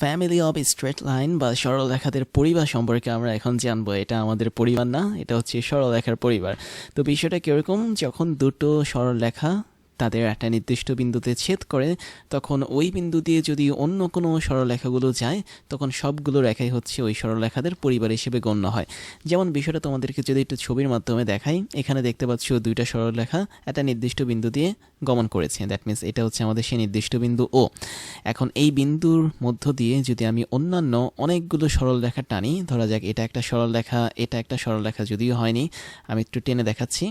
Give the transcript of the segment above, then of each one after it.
Family of straight line বা সরলরেখাদের পরিবার সম্পর্কে আমরা এখন জানব, এটা আমাদের পরিবার না, এটা হচ্ছে সরলরেখার পরিবার। তো বিষয়টা কীরকম, যখন দুটো সরলরেখা তাদের একটা নির্দিষ্ট বিন্দুতে ছেদ করে, তখন ওই বিন্দু দিয়ে যদি অন্য কোনো সরলরেখাগুলো যায়, তখন সবগুলো রেখাই হচ্ছে ওই সরলরেখাদের পরিবার হিসেবে গণ্য হয়। যেমন বিষয়টা তোমাদেরকে যদি একটু ছবির মাধ্যমে দেখাই, এখানে দেখতে পাচ্ছ দুইটা সরলরেখা, একটা নির্দিষ্ট বিন্দু দিয়ে গমন করেছে। দ্যাট মিন্স এটা হচ্ছে আমাদের সেই নির্দিষ্ট বিন্দু ও এখন এই বিন্দুর মধ্য দিয়ে যদি আমি অন্যান্য অনেকগুলো সরলরেখা টানি, ধরা যাক এটা একটা সরলরেখা এটা একটা সরলরেখা যদিও হয়নি, আমি একটু টেনে দেখাচ্ছি।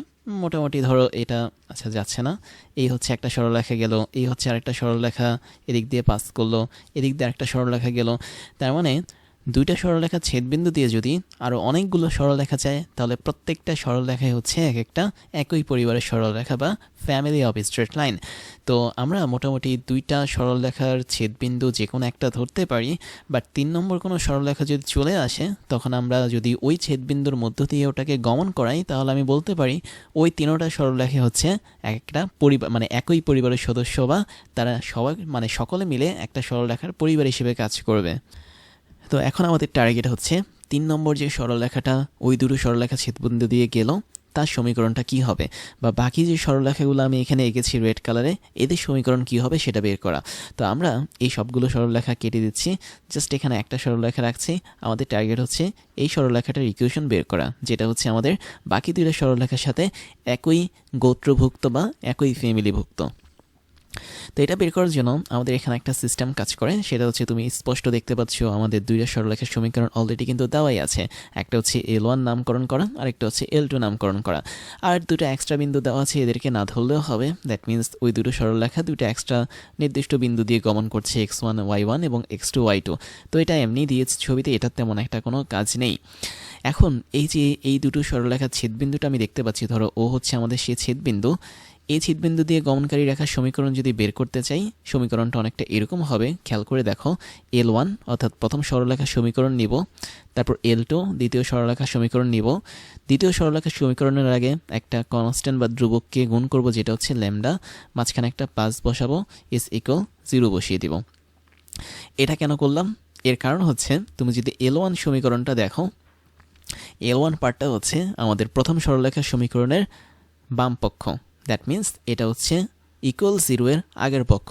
মোটামুটি ধরো এটা আচ্ছা যাচ্ছে না। এই হচ্ছে একটা সরলরেখা গেল, এই হচ্ছে আরেকটা সরলরেখা এদিক দিয়ে পাস করল, এদিক দিয়ে আরেকটা সরলরেখা গেল। তার মানে দুইটা সরলরেখা ছেদবিন্দু দিয়ে যদি আরও অনেকগুলো সরলরেখা চায়, তাহলে প্রত্যেকটা সরলরেখাই হচ্ছে এক একটা একই পরিবারের সরলরেখা বা ফ্যামিলি অফ স্ট্রেট লাইন তো আমরা মোটামুটি দুইটা সরলরেখার ছেদবিন্দু যে কোনো একটা ধরতে পারি বাট তিন নম্বর কোনো সরলরেখা যদি চলে আসে, তখন আমরা যদি ওই ছেদবিন্দুর মধ্য দিয়ে ওটাকে গমন করাই, তাহলে আমি বলতে পারি ওই তিনোটা সরলরেখা হচ্ছে এক একটা পরিবার মানে একই পরিবারের সদস্য বা তারা সবাই মানে সকলে মিলে একটা সরলরেখার পরিবার হিসেবে কাজ করবে। তো এখন আমাদের টার্গেট হচ্ছে তিন নম্বর যে সরলরেখাটা, ওই দুটো সরলরেখা ছেদবিন্দু দিয়ে গেল, তার সমীকরণটা কি হবে? বা বাকি যে সরলরেখাগুলো আমি এখানে এঁকেছি রেড কালারে এদের সমীকরণ কি হবে সেটা বের করা। তো আমরা এই সবগুলো সরলরেখা কেটে দিচ্ছি জাস্ট এখানে একটা সরলরেখা রাখছি, আমাদের টার্গেট হচ্ছে এই সরলরেখাটার ইকুয়েশন বের করা, যেটা হচ্ছে আমাদের বাকি দুইটা সরলরেখার সাথে একই গোত্রভুক্ত বা একই ফ্যামিলিভুক্ত তো এটা বের করার জন্য আমাদের এখানে একটা সিস্টেম কাজ করে। সেটা হচ্ছে তুমি স্পষ্ট দেখতে পাচ্ছ, আমাদের দুইটা সরলরেখার সমীকরণ অলরেডি কিন্তু দেওয়াই আছে। একটা হচ্ছে এল ওয়ান নামকরণ করা আর একটা হচ্ছে এল টু নামকরণ করা। আর দুটো এক্সট্রা বিন্দু দেওয়া আছে, এদেরকে না ধরলেও হবে। দ্যাট মিনস ওই দুটো সরলরেখা দুটো এক্সট্রা নির্দিষ্ট বিন্দু দিয়ে গমন করছে এক্স ওয়ান ওয়াই ওয়ান এবং এক্স টু ওয়াই টু তো এটা এমনি দিয়েছে ছবিতে এটার তেমন একটা কোনো কাজ নেই। এখন এই যে এই দুটো সরলরেখার ছেদবিন্দুটা আমি দেখতে পাচ্ছি, ধরো ও হচ্ছে আমাদের সে ছেদবিন্দু এই ছিটবিন্দু দিয়ে গমনকারী রেখার সমীকরণ যদি বের করতে চাই, সমীকরণটা অনেকটা এরকম হবে। খেয়াল করে দেখো এল ওয়ান অর্থাৎ প্রথম সরলরেখার সমীকরণ নিব, তারপর এল টু দ্বিতীয় সরলরেখার সমীকরণ নিব। দ্বিতীয় সরলরেখার সমীকরণের আগে একটা কনস্ট্যান্ট বা ধ্রুবককে গুণ করব, যেটা হচ্ছে ল্যামডা। মাঝখানে একটা পাস বসাবো ইস ইকুয়াল জিরো বসিয়ে দিব। এটা কেন করলাম? এর কারণ হচ্ছে, তুমি যদি এল ওয়ান সমীকরণটা দেখো এল ওয়ান পার্টটা হচ্ছে আমাদের প্রথম সরলরেখার সমীকরণের বাম পক্ষ। দ্যাট মিন্স এটা হচ্ছে ইকুয়াল জিরো এর আগের পক্ষ।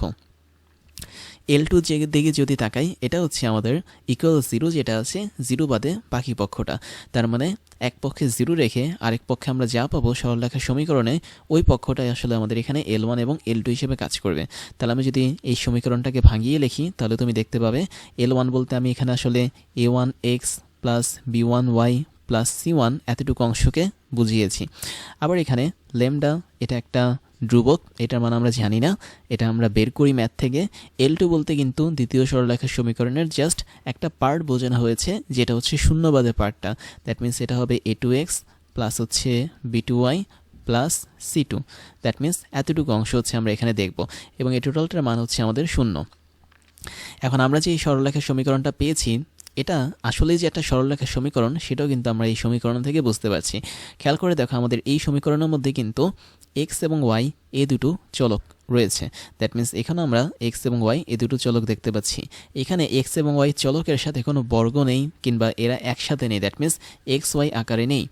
এল টু যে দিকে যদি তাকাই, এটা হচ্ছে আমাদের ইকুয়াল জিরো যেটা আছে জিরো বাদে বাকি পক্ষটা। তার মানে এক পক্ষে জিরো রেখে আরেক পক্ষে আমরা যা পাবো সরলরেখার সমীকরণে, ওই পক্ষটাই আসলে আমাদের এখানে এল ওয়ান এবং এল টু হিসেবে কাজ করবে। তাহলে আমি যদি এই সমীকরণটাকে ভাঙিয়ে লিখি, তাহলে তুমি দেখতে পাবে এল ওয়ান বলতে আমি এখানে আসলে A one X plus B one Y plus C one এতটুকু অংশকে বুঝিয়েছি। আবার এখানে লেমডা, এটা একটা ধ্রুবক, এটার মানে আমরা জানি না, এটা আমরা বের করি ম্যাথ থেকে। এল টু বলতে কিন্তু দ্বিতীয় সরলরেখার সমীকরণের জাস্ট একটা পার্ট বোঝানো হয়েছে, যেটা হচ্ছে শূন্যবাদের পার্টটা দ্যাট মিন্স এটা হবে এ টু এক্স প্লাস হচ্ছে B two Y plus C two that means এতটুকু অংশ হচ্ছে আমরা এখানে দেখব, এবং এই টোটালটার মান হচ্ছে আমাদের শূন্য। এখন আমরা যে এই সরলরেখার সমীকরণটা পেয়েছি এটা আসলে যে একটা সরলরেখার সমীকরণ, সেটাও কিন্তু আমরা এই সমীকরণ থেকে বুঝতে পারছি। খেয়াল করে দেখো, আমাদের এই সমীকরণের মধ্যে কিন্তু এক্স এবং ওয়াই এ দুটো চলক রয়েছে। দ্যাট মিন্স এখানে আমরা এক্স এবং ওয়াই এ দুটো চলক দেখতে পাচ্ছি। এখানে এক্স এবং ওয়াই চলকের সাথে কোনো বর্গ নেই কিংবা এরা একসাথে নেই। দ্যাট মিন্স এক্স ওয়াই আকারে নেই।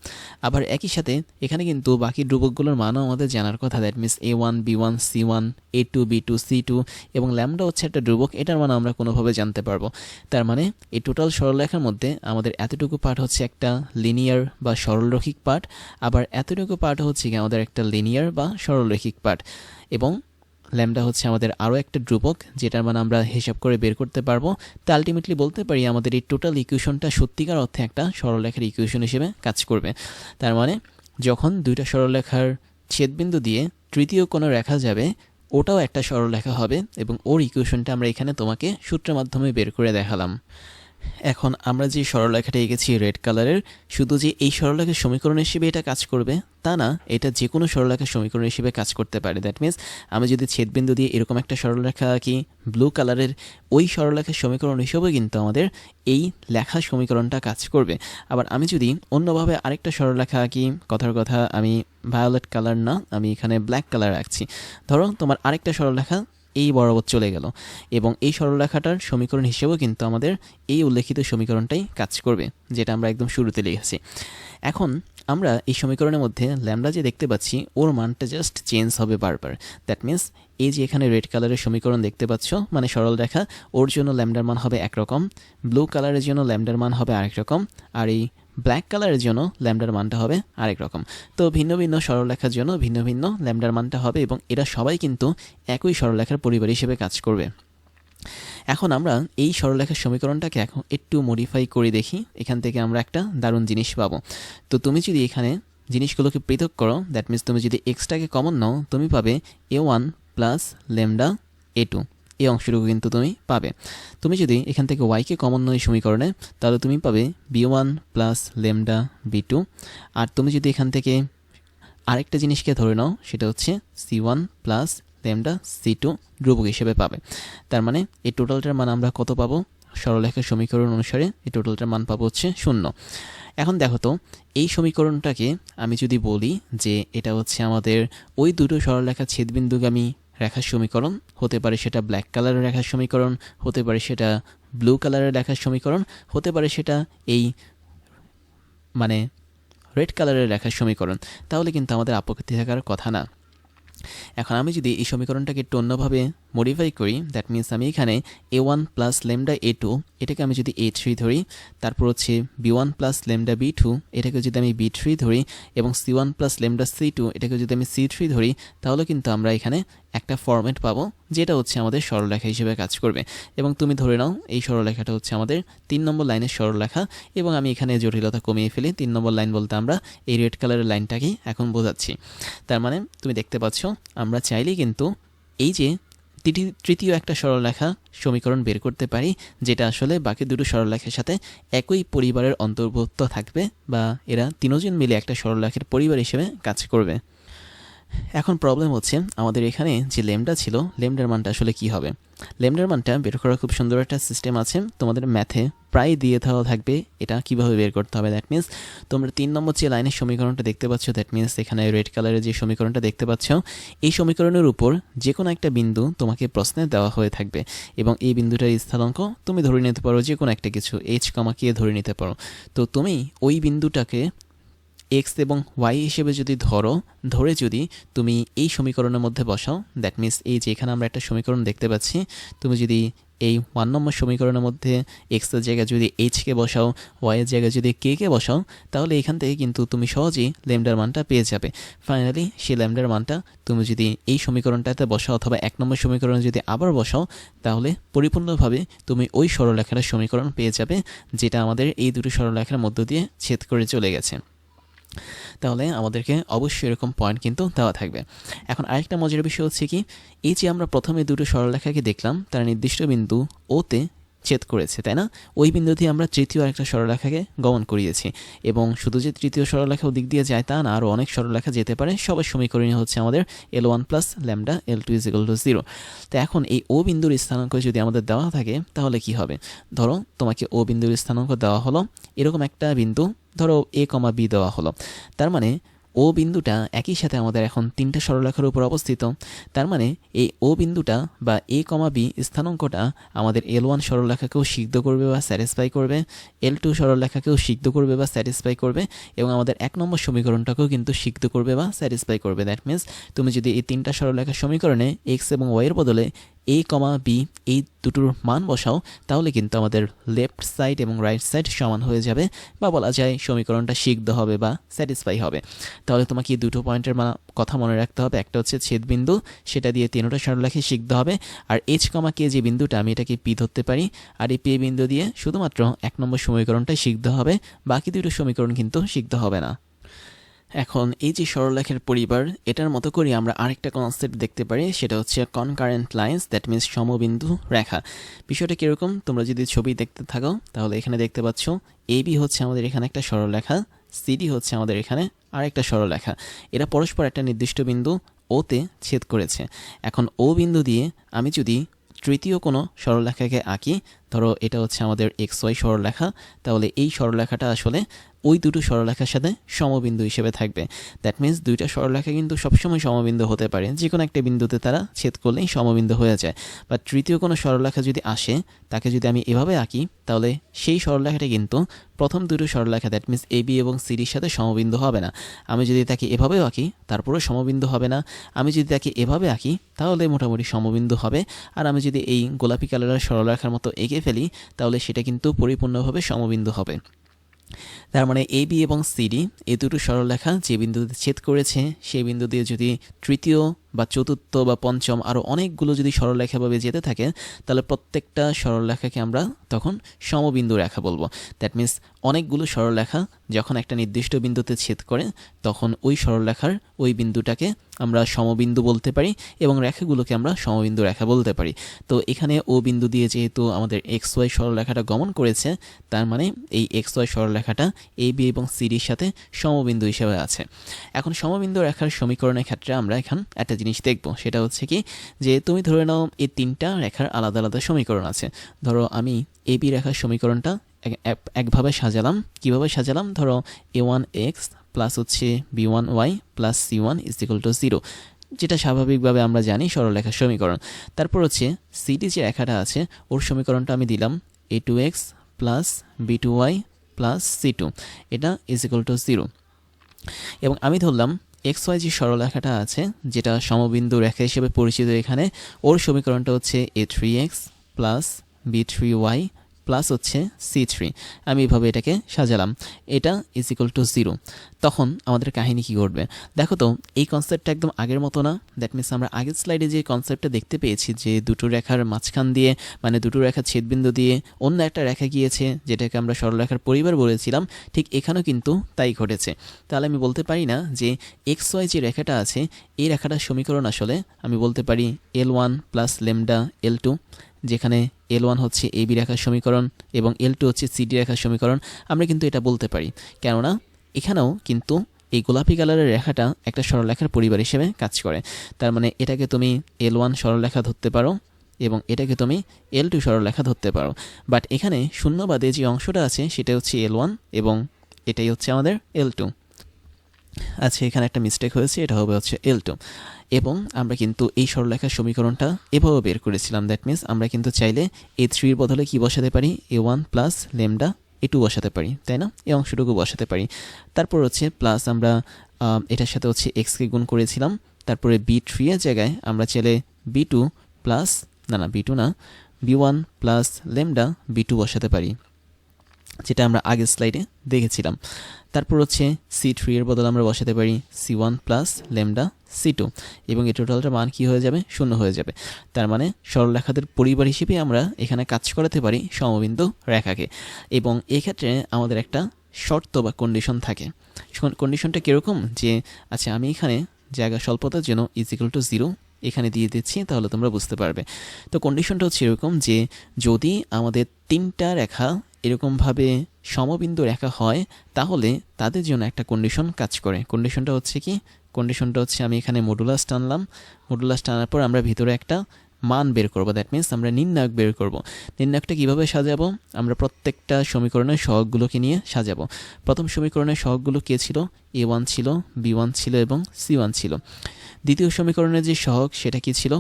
আবার একই সাথে এখানে কিন্তু বাকি ধ্রুবকগুলোর মানও আমাদের জানার কথা। That means A one B one C one A two B two C two এবং ল্যামডা হচ্ছে একটা ধ্রুবক। এটার মান আমরা কোনোভাবে জানতে পারব। তার মানে এই টোটাল সরলরেখার মধ্যে আমাদের এতটুকু পার্ট হচ্ছে একটা লিনিয়ার বা সরলরৈখিক পার্ট আবার এতটুকু পার্ট হচ্ছে কি আমাদের একটা লিনিয়ার বা সরলরৈখিক পার্ট এবং ল্যামডা হচ্ছে আমাদের আরও একটা ধ্রুবক, যেটার মানে আমরা হিসাব করে বের করতে পারব। তো আলটিমেটলি বলতে পারি আমাদের এই টোটাল ইকুয়েশনটা সত্যিকার অর্থে একটা সরলরেখার ইকুয়েশন হিসেবে কাজ করবে। তার মানে যখন দুইটা সরলরেখার ছেদবিন্দু দিয়ে তৃতীয় কোনো রেখা যাবে, ওটাও একটা সরলরেখা হবে এবং ওর ইকুয়েশনটা আমরা এখানে তোমাকে সূত্রের মাধ্যমে বের করে দেখালাম। এখন আমরা যে সরলরেখাটা এঁকেছি রেড কালারের, শুধু যে এই সরলরেখার সমীকরণ হিসেবে এটা কাজ করবে, তা না, এটা যে কোনো সরলরেখার সমীকরণ হিসেবে কাজ করতে পারে। দ্যাট মিনস আমি যদি ছেদবিন্দু দিয়ে এরকম একটা সরলরেখা আঁকি ব্লু কালারের ওই সরলরেখার সমীকরণ হিসেবেও কিন্তু আমাদের এই লেখা সমীকরণটা কাজ করবে। আবার আমি যদি অন্যভাবে আরেকটা সরলরেখা আঁকি, কথার কথা, আমি ভায়োলেট কালার না, আমি এখানে ব্ল্যাক কালার রাখছি ধরো তোমার আরেকটা সরলরেখা এই বরাবর চলে গেল। এবং এই সরলরেখাটার সমীকরণ হিসেবেও কিন্তু আমাদের এই উল্লেখিত সমীকরণটাই কাজ করবে, যেটা আমরা একদম শুরুতে লিখেছি। এখন আমরা এই সমীকরণের মধ্যে ল্যামডা যে দেখতে পাচ্ছি, ওর মানটা জাস্ট চেঞ্জ হবে বারবার। দ্যাট মিন্স এই যে এখানে রেড কালারের সমীকরণ দেখতে পাচ্ছ মানে সরল রেখা, ওর জন্য ল্যামডার মান হবে একরকম ব্লু কালারের জন্য ল্যামডার মান হবে আরেক রকম, আর এই ব্ল্যাক কালারের জন্য ল্যামডার মানটা হবে আরেক রকম। তো ভিন্ন ভিন্ন সরলরেখার জন্য ভিন্ন ভিন্ন ল্যামডার মানটা হবে এবং এরা সবাই কিন্তু একই সরলরেখার পরিবার হিসেবে কাজ করবে। এখন আমরা এই সরলরেখার সমীকরণটাকে এখন একটু মডিফাই করে দেখি। এখান থেকে আমরা একটা দারুণ জিনিস পাবো। তো তুমি যদি এখানে জিনিসগুলোকে পৃথক করো দ্যাট মিন্স তুমি যদি এক্সটাকে কমন নাও, তুমি পাবে A one plus lambda A two এই অংশটুকু কিন্তু তুমি পাবে। তুমি যদি এখান থেকে ওয়াইকে কমন নয় সমীকরণে, তাহলে তুমি পাবে B one plus lambda B two আর তুমি যদি এখান থেকে আরেকটা জিনিসকে ধরে নাও, সেটা হচ্ছে C one plus lambda C two ধ্রুবক হিসেবে পাবে। তার মানে এই টোটালটার মান আমরা কত পাবো? সরলরেখার সমীকরণ অনুসারে এই টোটালটার মান পাবো হচ্ছে শূন্য। এখন দেখো তো, এই সমীকরণটাকে আমি যদি বলি যে এটা হচ্ছে আমাদের ওই দুটো সরলরেখা ছেদবিন্দুগামী রেখার সমীকরণ, হতে পারে সেটা ব্ল্যাক কালারের রেখার সমীকরণ, হতে পারে সেটা ব্লু কালারের রেখার সমীকরণ, হতে পারে সেটা এই মানে রেড কালারের রেখার সমীকরণ। তাহলে কিন্তু আমাদের আপত্তি থাকার কথা না। এখন আমি যদি এই সমীকরণটাকে একটু অন্যভাবে মডিফাই করি দ্যাট মিন্স আমি এখানে A one plus lambda A two এটাকে আমি যদি এ থ্রি ধরি, তারপর হচ্ছে B one plus lambda B two এটাকে যদি আমি বি থ্রি ধরি এবং C one plus lambda C two এটাকে যদি আমি সি থ্রি ধরি, তাহলে কিন্তু আমরা এখানে একটা ফরম্যাট পাবো, যেটা হচ্ছে আমাদের সরলরেখা হিসেবে কাজ করবে। এবং তুমি ধরে নাও, এই সরলরেখাটা হচ্ছে আমাদের তিন নম্বর লাইনের সরলরেখা, এবং আমি এখানে জটিলতা কমিয়ে ফেলি, তিন নম্বর লাইন বলতে আমরা এই রেড কালারের লাইনটাকেই এখন বোঝাচ্ছি। তার মানে তুমি দেখতে পাচ্ছ আমরা চাইলে কিন্তু এই যে তৃতীয় একটা সরলরেখা সমীকরণ বের করতে পারি, যেটা আসলে বাকি দুটো সরলরেখার সাথে একই পরিবারের অন্তর্ভুক্ত থাকবে বা এরা তিনজন মিলে একটা সরলরেখার পরিবার হিসেবে কাজ করবে। এখন প্রবলেম হচ্ছে আমাদের এখানে যে লেমডা ছিল, লেমডার মানটা আসলে কি হবে? লেমডার মানটা বের করার খুব সুন্দর একটা সিস্টেম আছে। তোমাদের ম্যাথে প্রায় দিয়ে দেওয়া থাকবে এটা কীভাবে বের করতে হবে দ্যাট মিন্স তোমরা তিন নম্বর যে লাইনের সমীকরণটা দেখতে পাচ্ছ দ্যাট মিন্স এখানে রেড কালারের যে সমীকরণটা দেখতে পাচ্ছ, এই সমীকরণের উপর যে কোনো একটা বিন্দু তোমাকে প্রশ্নে দেওয়া হয়ে থাকবে এবং এই বিন্দুটার স্থলাঙ্ক তুমি ধরে নিতে পারো যে কোনো একটা কিছু এইচ কমাকিয়ে ধরে নিতে পারো। তো তুমি ওই বিন্দুটাকে এক্স এবং ওয়াই হিসেবে যদি ধরো, ধরে যদি তুমি এই সমীকরণের মধ্যে বসাও দ্যাট মিন্স এই যে এখানে আমরা একটা সমীকরণ দেখতে পাচ্ছি, তুমি যদি এই ওয়ান নম্বর সমীকরণের মধ্যে এক্সের জায়গায় যদি এইচকে বসাও ওয়াইয়ের জায়গায় যদি কে কে বসাও, তাহলে এখান থেকে কিন্তু তুমি সহজেই ল্যামডার মানটা পেয়ে যাবে। ফাইনালি সেই ল্যামডার মানটা তুমি যদি এই সমীকরণটাতে বসাও অথবা এক নম্বর সমীকরণে যদি আবার বসাও, তাহলে পরিপূর্ণভাবে তুমি ওই সরলরেখার সমীকরণ পেয়ে যাবে, যেটা আমাদের এই দুটো সরলরেখার মধ্য দিয়ে ছেদ করে চলে গেছে। তাহলে আমাদেরকে অবশ্যই এরকম পয়েন্ট কিন্তু দেওয়া থাকবে। এখন আরেকটা মজার বিষয় হচ্ছে কি, এই যে আমরা প্রথমে দুটো সরলরেখাকে দেখলাম, তারা নির্দিষ্ট বিন্দু ওতে ছেদ করেছে, তাই না? ওই বিন্দু দিয়ে আমরা তৃতীয় আরেকটা সরলরেখাকে গমন করিয়েছি। এবং শুধু যে তৃতীয় সরলরেখা ওদিক দিয়ে যায় তা না, আরও অনেক সরলরেখা যেতে পারে। সবার সমীকরণীয় হচ্ছে আমাদের L one plus lambda L two is to zero তো এখন এই ও বিন্দুর স্থানাঙ্ক যদি আমাদের দেওয়া থাকে, তাহলে কি হবে? ধরো, তোমাকে ও বিন্দুর স্থানাঙ্ক দেওয়া হলো, এরকম একটা বিন্দু, ধরো এ কমা বি দেওয়া হলো। তার মানে ও বিন্দুটা একই সাথে আমাদের এখন তিনটা সরলরেখার উপর অবস্থিত। তার মানে এই ও বিন্দুটা বা এ কমা বি স্থানাঙ্কটা আমাদের এল ওয়ান সরলরেখাকেও সিদ্ধ করবে বা স্যাটিসফাই করবে, এল টু সরলরেখাকেও সিদ্ধ করবে বা স্যাটিসফাই করবে এবং আমাদের এক নম্বর সমীকরণটাকেও কিন্তু সিদ্ধ করবে বা স্যাটিসফাই করবে। দ্যাট মিনস তুমি যদি এই তিনটা সরলরেখার সমীকরণে এক্স এবং ওয়াইয়ের বদলে এ কমা বি এই দুটোর মান বসাও, তাহলে কিন্তু আমাদের লেফট সাইড এবং রাইট সাইড সমান হয়ে যাবে বা বলা যায় সমীকরণটা সিদ্ধ হবে বা স্যাটিসফাই হবে। তাহলে তোমাকে এই দুটো পয়েন্টের কথা মনে রাখতে হবে। একটা হচ্ছে ছেদবিন্দু, সেটা দিয়ে তিনটা সরলরেখে সিদ্ধ হবে। আর এইচ কমা কে যে বিন্দুটা, আমি এটাকে পি ধরতে পারি। আর এই পি বিন্দু দিয়ে শুধুমাত্র এক নম্বর সমীকরণটাই সিদ্ধ হবে। বাকি দুটো সমীকরণ কিন্তু সিদ্ধ হবে না। এখন এই যে সরলরেখার পরিবার, এটার মতো করে আমরা আরেকটা কনসেপ্ট দেখতে পারি, সেটা হচ্ছে কনকারেন্ট লাইন্স দ্যাট মিনস সমবিন্দু রেখা। বিষয়টা কীরকম? তোমরা যদি ছবি দেখতে থাকো, তাহলে এখানে দেখতে পাচ্ছ বি হচ্ছে আমাদের এখানে একটা সরলরেখা সিডি হচ্ছে আমাদের এখানে আরেকটা সরলরেখা এরা পরস্পর একটা নির্দিষ্ট বিন্দু ওতে ছেদ করেছে। এখন ও বিন্দু দিয়ে আমি যদি তৃতীয় কোনো সরলরেখাকে আঁকি, ধরো এটা হচ্ছে আমাদের এক্স ওয়াই সরলরেখা তাহলে এই সরলরেখাটা আসলে ওই দুটো সরলরেখার সাথে সমবিন্দু হিসেবে থাকবে। দ্যাট মিন্স দুইটা সরলরেখা কিন্তু সবসময় সমবিন্দু হতে পারে। যে কোনো একটা বিন্দুতে তারা ছেদ করলেই সমবিন্দু হয়ে যায়। বা তৃতীয় কোনো সরলরেখা যদি আসে, তাকে যদি আমি এভাবে আঁকি, তাহলে সেই সরলরেখাটা কিন্তু প্রথম দুটো সরলরেখা দ্যাট মিন্স এ বি এবং সিডির সাথে সমবিন্দু হবে না। আমি যদি তাকে এভাবেও আঁকি, তারপরেও সমবিন্দু হবে না। আমি যদি তাকে এভাবে আঁকি, তাহলে মোটামুটি সমবিন্দু হবে। আর আমি যদি এই গোলাপি কালারের সরলরেখার মতো এঁকে ফেলি, তাহলে সেটা কিন্তু পরিপূর্ণভাবে সমবিন্দু হবে। তার মানে এ বি এবং সিডি এ দুটো সরলরেখা যে বিন্দুতে ছেদ করেছে সেই বিন্দু দিয়ে যদি তৃতীয় বা চতুর্থ বা পঞ্চম আরও অনেকগুলো যদি সরলরেখাভাবে যেতে থাকে, তাহলে প্রত্যেকটা সরলরেখাকে আমরা তখন সমবিন্দু রেখা বলব। দ্যাট মিন্স অনেকগুলো সরলরেখা যখন একটা নির্দিষ্ট বিন্দুতে ছেদ করে, তখন ওই সরলরেখার ওই বিন্দুটাকে আমরা সমবিন্দু বলতে পারি এবং রেখাগুলোকে আমরা সমবিন্দু রেখা বলতে পারি। তো এখানে ও বিন্দু দিয়ে যেহেতু আমাদের এক্স ওয়াই সরলরেখাটা গমন করেছে, তার মানে এই এক্স ওয়াই সরলরেখাটা এ, বি এবং সিডির সাথে সমবিন্দু হিসেবে আছে। এখন সমবিন্দু রেখার সমীকরণের ক্ষেত্রে আমরা এখন একটা জিনিস দেখব। সেটা হচ্ছে কি যে তুমি ধরে নাও এই তিনটা রেখার আলাদা আলাদা সমীকরণ আছে। ধরো আমি এ বি রেখার সমীকরণটা এক- এক- একভাবে সাজালাম। কীভাবে সাজালাম? ধরো এ ওয়ান এক্স প্লাস হচ্ছে B one Y plus C one is equal to zero যেটা স্বাভাবিকভাবে আমরা জানি সরলরেখার সমীকরণ। তারপর হচ্ছে সিটি যে রেখাটা আছে, ওর সমীকরণটা আমি দিলাম A two X plus B two Y plus C two এটা ইজ ইকুয়াল টু জিরো এবং আমি ধরলাম এক্স ওয়াই যে সরলরেখাটা আছে, যেটা সমবিন্দু রেখা হিসেবে পরিচিত এখানে। ওর সমীকরণটা হচ্ছে A three X plus B three Y plus হচ্ছে সি থ্রি আমি এভাবে এটাকে সাজালাম। এটা ইজ ইকুয়াল টু জিরো তখন আমাদের কাহিনী কি ঘটবে? দেখো তো, এই কনসেপ্টটা একদম আগের মতো না। দ্যাট মিনস আমরা আগের স্লাইডে যে কনসেপ্টটা দেখতে পেয়েছি, যে দুটো রেখার মাঝখান দিয়ে মানে দুটো রেখার ছেদবিন্দু দিয়ে অন্য একটা রেখা গিয়েছে, যেটাকে আমরা সরলরেখার পরিবার বলেছিলাম, ঠিক এখানেও কিন্তু তাই ঘটেছে। তাহলে আমি বলতে পারি না যে এক্স ওয়াই যে রেখাটা আছে, এই রেখাটার সমীকরণ আসলে আমি বলতে পারি L one plus lambda L two যেখানে এল ওয়ান হচ্ছে এ বি রেখার সমীকরণ এবং এল টু হচ্ছে সিডি রেখার সমীকরণ, আমরা কিন্তু এটা বলতে পারি। কেননা, এখানেও কিন্তু এই গোলাপি কালারের রেখাটা একটা সরলরেখার পরিবার হিসেবে কাজ করে। তার মানে এটাকে তুমি এল ওয়ান সরলরেখা ধরতে পারো এবং এটাকে তুমি এল টু সরলরেখা ধরতে পারো। বাট এখানে শূন্যবাদে যে অংশটা আছে, সেটা হচ্ছে এল ওয়ান এবং এটাই হচ্ছে আমাদের এল টু আচ্ছা এখানে একটা মিস্টেক হয়েছে, এটা হবে হচ্ছে এল টু এবং আমরা কিন্তু এই সরলরেখার সমীকরণটা এভাবে বের করেছিলাম। দ্যাট মিন্স আমরা কিন্তু চাইলে এ থ্রির বদলে কি বসাতে পারি? A one plus lambda A two বসাতে পারি, তাই না? এই অংশটুকু বসাতে পারি। তারপর হচ্ছে প্লাস আমরা এটার সাথে হচ্ছে এক্সকে গুণ করেছিলাম। তারপরে বি থ্রি এর জায়গায় আমরা চাইলে বি টু প্লাস না না বি টু না B one plus lambda B two বসাতে পারি। যেটা আমরা আগের স্লাইডে দেখেছিলাম। তারপর হচ্ছে সি থ্রি এর বদলে আমরা বসাতে পারি C one plus lambda C two এবং এই টোটালটার মান কী হয়ে যাবে? শূন্য হয়ে যাবে। তার মানে সরলরেখাদের পরিবার হিসেবে আমরা এখানে কাজ করাতে পারি সমবিন্দু রেখাকে। এবং এক্ষেত্রে আমাদের একটা শর্ত বা কন্ডিশন থাকে। কন্ডিশনটা কীরকম? যে আচ্ছা আমি এখানে জায়গা স্বল্পতার জন্য ইজিক্যাল টু জিরো এখানে দিয়ে দিচ্ছি, তাহলে তোমরা বুঝতে পারবে। তো কন্ডিশনটা হচ্ছে এরকম যে, যদি আমাদের তিনটা রেখা এরকমভাবে সমবিন্দু রেখা হয়, তাহলে তাদের জন্য একটা কন্ডিশন কাজ করে। কন্ডিশনটা হচ্ছে কি? কন্ডিশনটা হচ্ছে আমি এখানে মডুলাস টানলাম। মডুলাস টানার পর আমরা ভিতরে একটা মান বের করব। দ্যাট মিন্স আমরা নির্ণায়ক বের করব। নির্ণায়কটা কীভাবে সাজাবো? আমরা প্রত্যেকটা সমীকরণের সহগগুলোকে নিয়ে সাজাবো। প্রথম সমীকরণের সহগগুলো কে ছিল? এ ওয়ান ছিল বি ওয়ান ছিল এবং সি ওয়ান ছিল। দ্বিতীয় সমীকরণের যে সহগ, সেটা কি ছিল?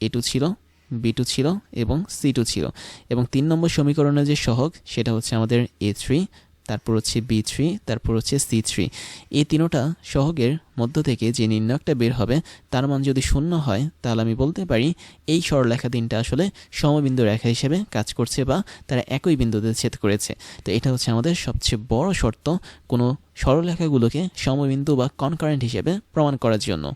এ টু ছিল বি টু ছিল এবং সি টু ছিল। এবং তিন নম্বর সমীকরণের যে সহগ, সেটা হচ্ছে আমাদের এ থ্রি, তারপর হচ্ছে বি থ্রি, তারপর হচ্ছে সি থ্রি। এই তিনোটা সহগের মধ্য থেকে যে নির্ণয়কটা বের হবে, তার মান যদি শূন্য হয়, তাহলে আমি বলতে পারি এই সরলরেখা তিনটা আসলে সমবিন্দু রেখা হিসেবে কাজ করছে বা তারা একই বিন্দুতে ছেদ করেছে। তো এটা হচ্ছে আমাদের সবচেয়ে বড় শর্ত কোনো সরলরেখাগুলোকে সমবিন্দু বা কনকারেন্ট হিসেবে প্রমাণ করার জন্য।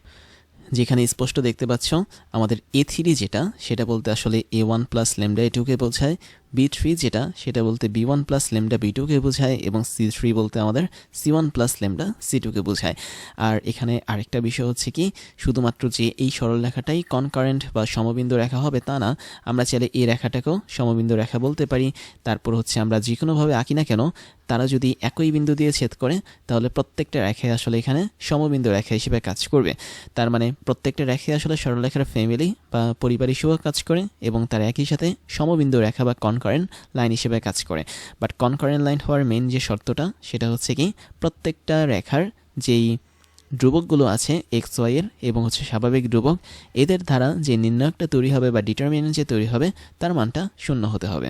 যেখানে স্পষ্ট দেখতে পাচ্ছ, আমাদের এ থ্রি যেটা, সেটা বলতে আসলে A one plus lambda A টুকে বোঝায়। বি থ্রি যেটা, সেটা বলতে B one plus lambda B টুকে বোঝায় এবং সি থ্রি বলতে আমাদের C one plus lambda C টুকে বোঝায়। আর এখানে আরেকটা বিষয় হচ্ছে কি, শুধুমাত্র যে এই সরল রেখাটাই কনকারেন্ট বা সমবিন্দু রেখা হবে তা না, আমরা চাইলে এই রেখাটাকেও সমবিন্দু রেখা বলতে পারি। তারপর হচ্ছে আমরা যে কোনোভাবে আঁকি না কেন, তারা যদি একই বিন্দু দিয়ে ছেদ করে, তাহলে প্রত্যেকটা রেখায় আসলে এখানে সমবিন্দু রেখা হিসেবে কাজ করবে। তার মানে প্রত্যেকটা রেখায় আসলে সরলরেখার ফ্যামিলি বা পরিবার হিসেবেও কাজ করে এবং তার একই সাথে সমবিন্দু রেখা বা কন কনকারেন্ট লাইন হিসেবে কাজ করে। বাট কনকারেন্ট লাইন হওয়ার মেন যে শর্তটা, সেটা হচ্ছে কি, প্রত্যেকটা রেখার যেই ধ্রুবকগুলো আছে এক্স ওয়াইয়ের এবং হচ্ছে স্বাভাবিক ধ্রুবক, এদের দ্বারা যে নির্ণয়কটা তৈরি হবে বা ডিটারমিনেন্ট যে তৈরি হবে, তার মানটা শূন্য হতে হবে।